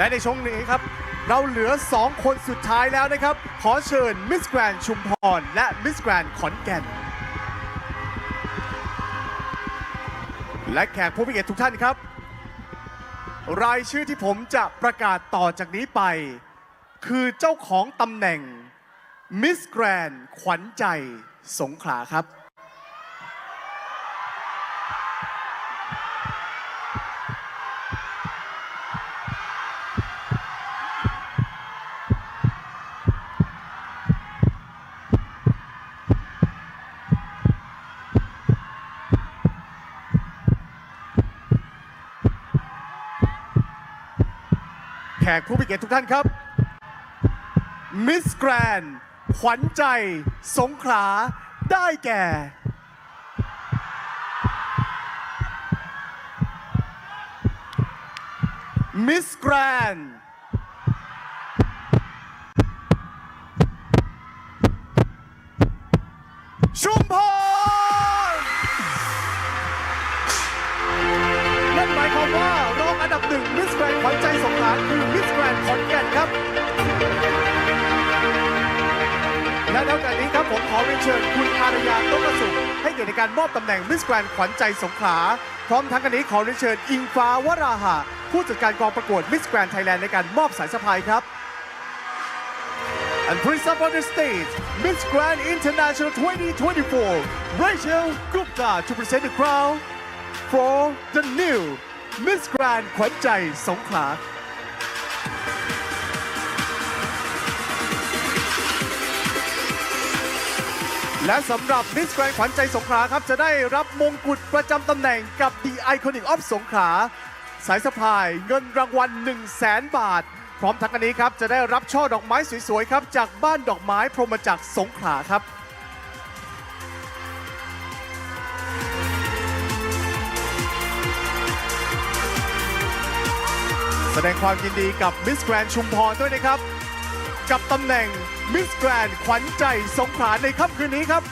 และในช่วงนี้ครับ เราเหลือ 2 คนสุดท้ายแล้วนะครับ ขอเชิญมิสแกรนชุมพร และมิสแกรนขอนแก่น และแขกผู้มีเกียรติทุกท่านครับ รายชื่อที่ผมจะประกาศต่อจากนี้ไป คือเจ้าของตำแหน่งมิสแกรนขวัญใจสงขลาครับ กผู้มีเกียรติทุกท่านครับมิสแกรนขวัญใจ สงขลาได้แก่ มิสแกรนชุมพรนั่นหมายความว่ารองอันดับหนึ่งมิสแกรนขวัญใจาคือมิสแกรนขอนแก่นครับ และนอกจากนี้ครับผมขอเรียนเชิญคุณอารยาต้นประสุขให้เกียรติในการมอบตำแหน่งมิสแกรนขวัญใจสงขลา พร้อมทั้งกันนี้ขอเรียนเชิญอิงฟ้าวราหะ ผู้จัดการกองประกวดมิสแกรนไทยแลนด์ในการมอบสายสะพายครับ And please up on the stage, Miss Grand International 2024, Rachel Gupta to present the crown for the new Miss Grand ขวัญใจสงขลา และสำหรับ Miss Grand ขวัญใจสงขลาครับ จะได้รับมงกุฎประจำตำแหน่งกับ The Iconic of สงขลาสายสะพายเงินรางวัล 1 0 0 0 0แบาท พร้อมทั้งอันนี้ครับ จะได้รับช่อดอกไม้สวยๆครับ จากบ้านดอกไม้พรหมจักรสงขลาครับแสดงความยินดีกับมิสแกรนชุมพรด้วยนะครับ กับตำแหน่งมิสแกรนขวัญใจสงขลาในค่ำคืนนี้ครับ